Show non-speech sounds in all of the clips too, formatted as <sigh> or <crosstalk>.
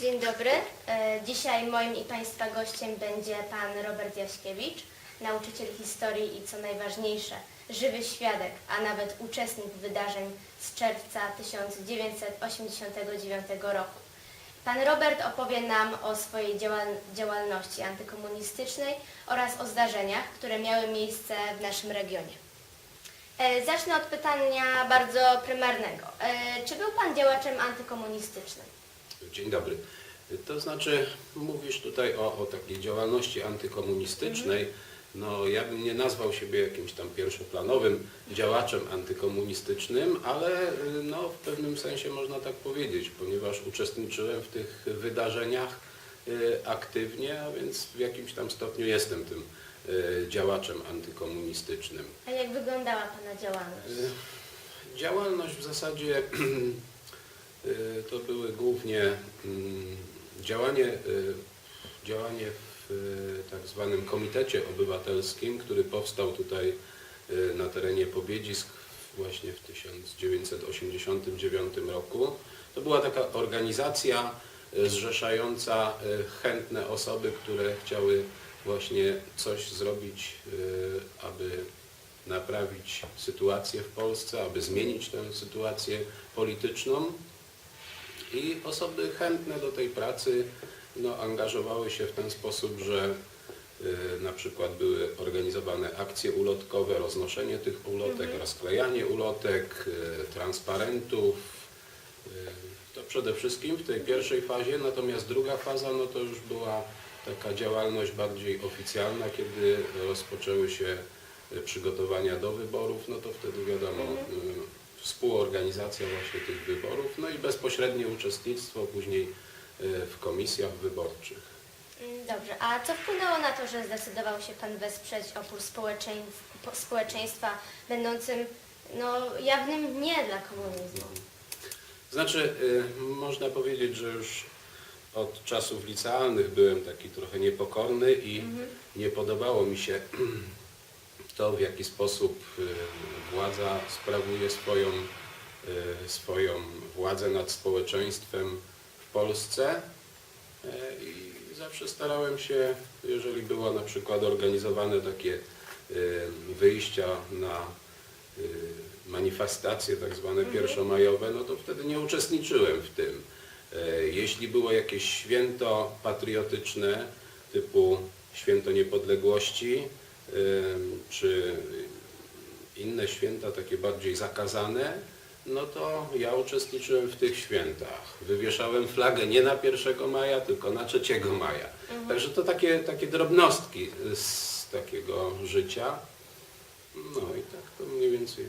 Dzień dobry. E, Dzisiaj moim i Państwa gościem będzie Pan Robert Jaśkiewicz, nauczyciel historii i co najważniejsze, żywy świadek, a nawet uczestnik wydarzeń z czerwca 1989 roku. Pan Robert opowie nam o swojej działal- działalności antykomunistycznej oraz o zdarzeniach, które miały miejsce w naszym regionie. E, Zacznę od pytania bardzo prymarnego. E, Czy był Pan działaczem antykomunistycznym? Dzień dobry. To znaczy, mówisz tutaj o, o takiej działalności antykomunistycznej. No, ja bym nie nazwał siebie jakimś tam pierwszoplanowym działaczem antykomunistycznym, ale no, w pewnym sensie można tak powiedzieć, ponieważ uczestniczyłem w tych wydarzeniach y, aktywnie, a więc w jakimś tam stopniu jestem tym y, działaczem antykomunistycznym. A jak wyglądała Pana działalność? Y, Działalność w zasadzie <clears throat> to były głównie mm, działanie, y, działanie w y, tak zwanym Komitecie Obywatelskim, który powstał tutaj y, na terenie Pobiedzisk właśnie w 1989 roku. To była taka organizacja y, zrzeszająca y, chętne osoby, które chciały właśnie coś zrobić, y, aby naprawić sytuację w Polsce, aby zmienić tę sytuację polityczną. I osoby chętne do tej pracy no, angażowały się w ten sposób, że y, na przykład były organizowane akcje ulotkowe, roznoszenie tych ulotek, rozklejanie ulotek, y, transparentów. Y, to przede wszystkim w tej pierwszej fazie, natomiast druga faza no, to już była taka działalność bardziej oficjalna, kiedy rozpoczęły się przygotowania do wyborów, no to wtedy wiadomo, y, współorganizacja właśnie tych wyborów, no i bezpośrednie uczestnictwo później y, w komisjach wyborczych. Dobrze, a co wpłynęło na to, że zdecydował się Pan wesprzeć opór społeczeństw, po- społeczeństwa będącym no, jawnym nie dla komunizmu? Znaczy, y, można powiedzieć, że już od czasów licealnych byłem taki trochę niepokorny i nie podobało mi się <clears throat> to, w jaki sposób y, władza sprawuje swoją, y, swoją władzę nad społeczeństwem w Polsce. E, I zawsze starałem się, jeżeli było na przykład organizowane takie y, wyjścia na y, manifestacje tak zwane pierwszomajowe, no to wtedy nie uczestniczyłem w tym. E, Jeśli było jakieś święto patriotyczne typu Święto Niepodległości y, czy inne święta takie bardziej zakazane, no to ja uczestniczyłem w tych świętach. Wywieszałem flagę nie na 1 maja, tylko na 3 maja. Także to takie, takie drobnostki z takiego życia. No i tak to mniej więcej.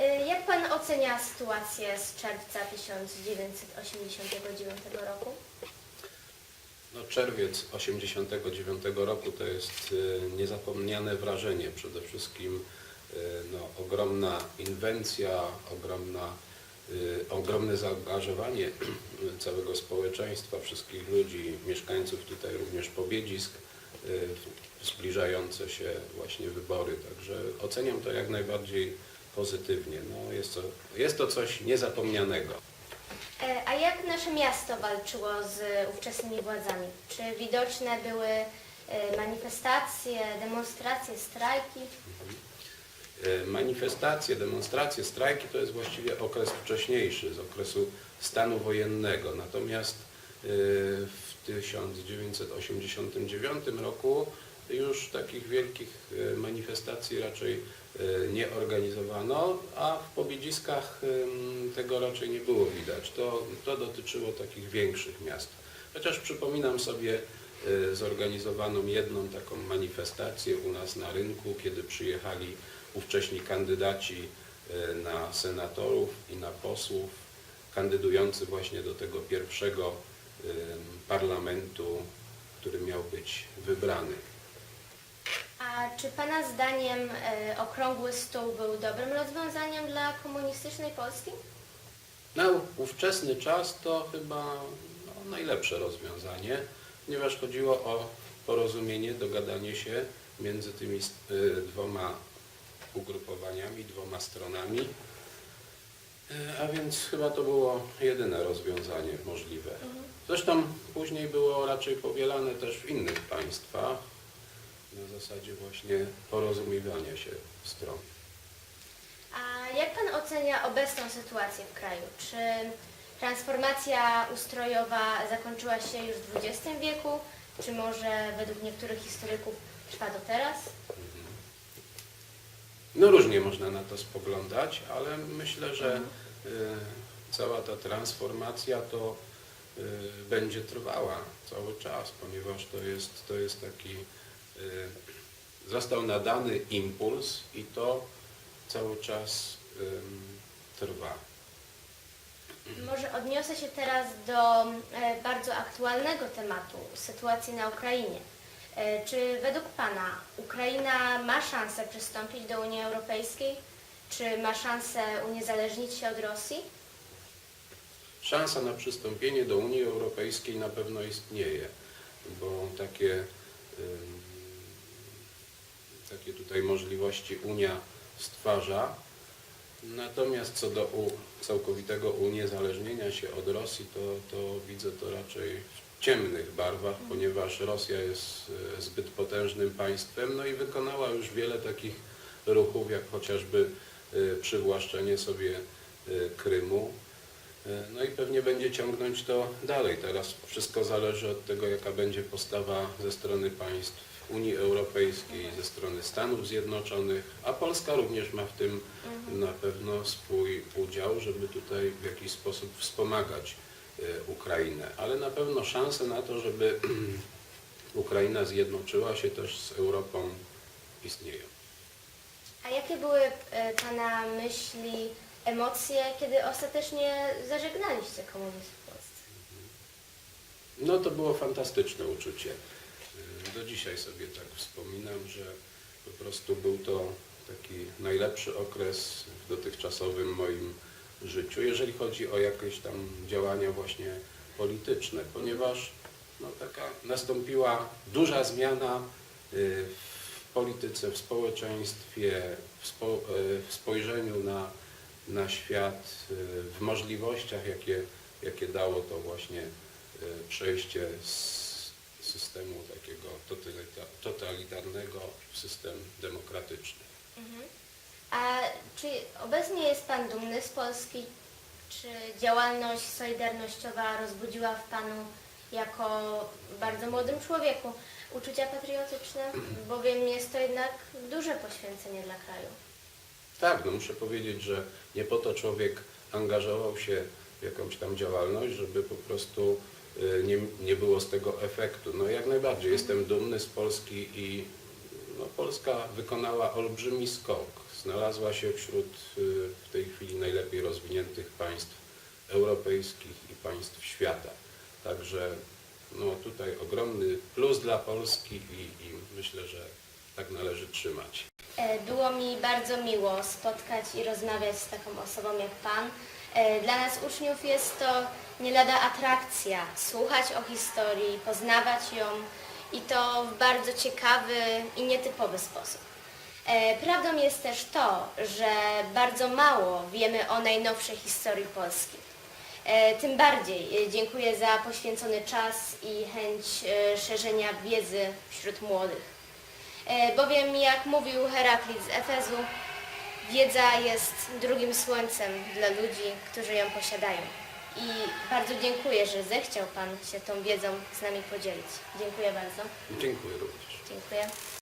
Y, Jak Pan ocenia sytuację z czerwca 1989 roku? No, czerwiec 89 roku to jest y, niezapomniane wrażenie. Przede wszystkim y, no, ogromna inwencja, ogromna, y, ogromne zaangażowanie <clears throat> całego społeczeństwa, wszystkich ludzi, mieszkańców tutaj również Pobiedzisk, zbliżające się właśnie wybory. Także oceniam to jak najbardziej pozytywnie. No, jest, to, jest to coś niezapomnianego. E, A jak nasze miasto walczyło z ówczesnymi władzami? Czy widoczne były e, manifestacje, demonstracje, strajki? E, Manifestacje, demonstracje, strajki to jest właściwie okres wcześniejszy, z okresu stanu wojennego. Natomiast e, w 1989 roku już takich wielkich e, manifestacji raczej e, nie organizowano, a w Pobiedziskach tego raczej nie było widać. To, to dotyczyło takich większych miast. Chociaż przypominam sobie e, zorganizowaną jedną taką manifestację u nas na rynku, kiedy przyjechali ówcześni kandydaci na senatorów i na posłów, kandydujący właśnie do tego pierwszego parlamentu, który miał być wybrany. A czy Pana zdaniem e, okrągły stół był dobrym rozwiązaniem dla komunistycznej Polski? Na ówczesny czas to chyba no, najlepsze rozwiązanie, ponieważ chodziło o porozumienie, dogadanie się między tymi y, dwoma ugrupowaniami, dwoma stronami. E, A więc chyba to było jedyne rozwiązanie możliwe. Zresztą później było raczej powielane też w innych państwach na zasadzie właśnie porozumiewania się stron. A jak Pan ocenia obecną sytuację w kraju? Czy transformacja ustrojowa zakończyła się już w XX wieku, czy może według niektórych historyków trwa do teraz? No różnie można na to spoglądać, ale myślę, że y, cała ta transformacja to y, będzie trwała cały czas, ponieważ to jest, to jest taki, został nadany impuls i to cały czas trwa. Może odniosę się teraz do e, bardzo aktualnego tematu, sytuacji na Ukrainie. E, Czy według Pana Ukraina ma szansę przystąpić do Unii Europejskiej? Czy ma szansę uniezależnić się od Rosji? Szansa na przystąpienie do Unii Europejskiej na pewno istnieje, bo takie, takie tutaj możliwości Unia stwarza. Natomiast co do u, całkowitego uniezależnienia się od Rosji, to, to widzę to raczej w ciemnych barwach, ponieważ Rosja jest e, zbyt potężnym państwem, no i wykonała już wiele takich ruchów, jak chociażby e, przywłaszczenie sobie e, Krymu. E, No i pewnie będzie ciągnąć to dalej. Teraz wszystko zależy od tego, jaka będzie postawa ze strony państw Unii Europejskiej, ze strony Stanów Zjednoczonych, a Polska również ma w tym na pewno swój udział, żeby tutaj w jakiś sposób wspomagać e, Ukrainę. Ale na pewno szanse na to, żeby <clears throat> Ukraina zjednoczyła się też z Europą istnieją. A jakie były e, Pana myśli, emocje, kiedy ostatecznie zażegnaliście komunizm w Polsce? No to było fantastyczne uczucie. Do dzisiaj sobie tak wspominam, że po prostu był to taki najlepszy okres w dotychczasowym moim życiu, jeżeli chodzi o jakieś tam działania właśnie polityczne, ponieważ no, taka nastąpiła duża zmiana y, w polityce, w społeczeństwie, w, spo, y, w spojrzeniu na, na świat, y, w możliwościach, jakie, jakie dało to właśnie y, przejście z systemu takiego totalita- totalitarnego w system demokratyczny. A czy obecnie jest Pan dumny z Polski? Czy działalność solidarnościowa rozbudziła w Panu jako bardzo młodym człowieku uczucia patriotyczne? Bowiem jest to jednak duże poświęcenie dla kraju. Tak, no muszę powiedzieć, że nie po to człowiek angażował się w jakąś tam działalność, żeby po prostu y, nie, nie było z tego efektu. No jak najbardziej jestem dumny z Polski i no, Polska wykonała olbrzymi skok. Znalazła się wśród y, w tej chwili najlepiej rozwiniętych państw europejskich i państw świata. Także no, tutaj ogromny plus dla Polski i, i myślę, że tak należy trzymać. E, Było mi bardzo miło spotkać i rozmawiać z taką osobą jak Pan. E, Dla nas uczniów jest to nie lada atrakcja słuchać o historii, poznawać ją i to w bardzo ciekawy i nietypowy sposób. E, Prawdą jest też to, że bardzo mało wiemy o najnowszej historii Polski. Tym bardziej dziękuję za poświęcony czas i chęć szerzenia wiedzy wśród młodych. E, Bowiem, jak mówił Heraklit z Efezu, wiedza jest drugim słońcem dla ludzi, którzy ją posiadają. I bardzo dziękuję, że zechciał Pan się tą wiedzą z nami podzielić. Dziękuję bardzo. Dziękuję również. Dziękuję.